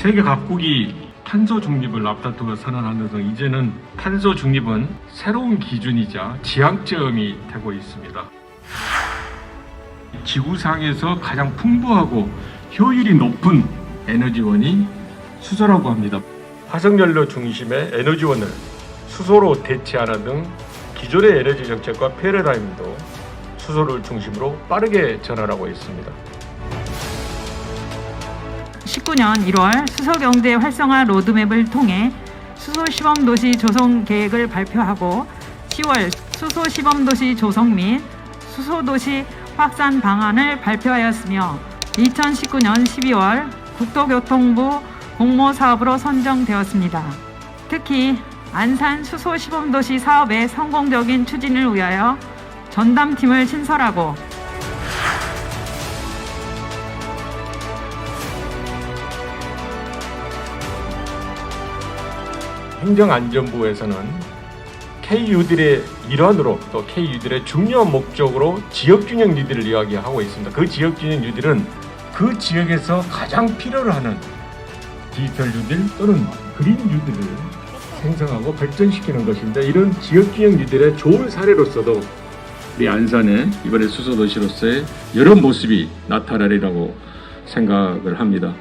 세계 각국이 탄소 중립을 앞다투어 선언하는 등 이제는 탄소 중립은 새로운 기준이자 지향점이 되고 있습니다. 지구상에서 가장 풍부하고 효율이 높은 에너지원이 수소라고 합니다. 화석연료 중심의 에너지원을 수소로 대체하는 등 기존의 에너지 정책과 패러다임도 수소를 중심으로 빠르게 전환하고 있습니다. 19년 1월 수소경제 활성화 로드맵을 통해 수소 시범도시 조성 계획을 발표하고 10월 수소 시범도시 조성 및 수소도시 확산 방안을 발표하였으며 2019년 12월 국토교통부 공모 사업으로 선정되었습니다. 특히 안산 수소 시범도시 사업의 성공적인 추진을 위하여 전담팀을 신설하고 행정안전부에서는 KU들의 일환으로 또 KU들의 중요한 목적으로 지역균형 뉴딜을 이야기하고 있습니다. 그 지역균형 뉴딜은 그 지역에서 가장 필요로 하는 디지털 뉴딜 또는 그린 뉴딜을 생성하고 발전시키는 것인데 이런 지역균형 뉴딜의 좋은 사례로서도 우리 안산의 이번에 수소도시로서의 여러 모습이 나타나리라고 생각을 합니다.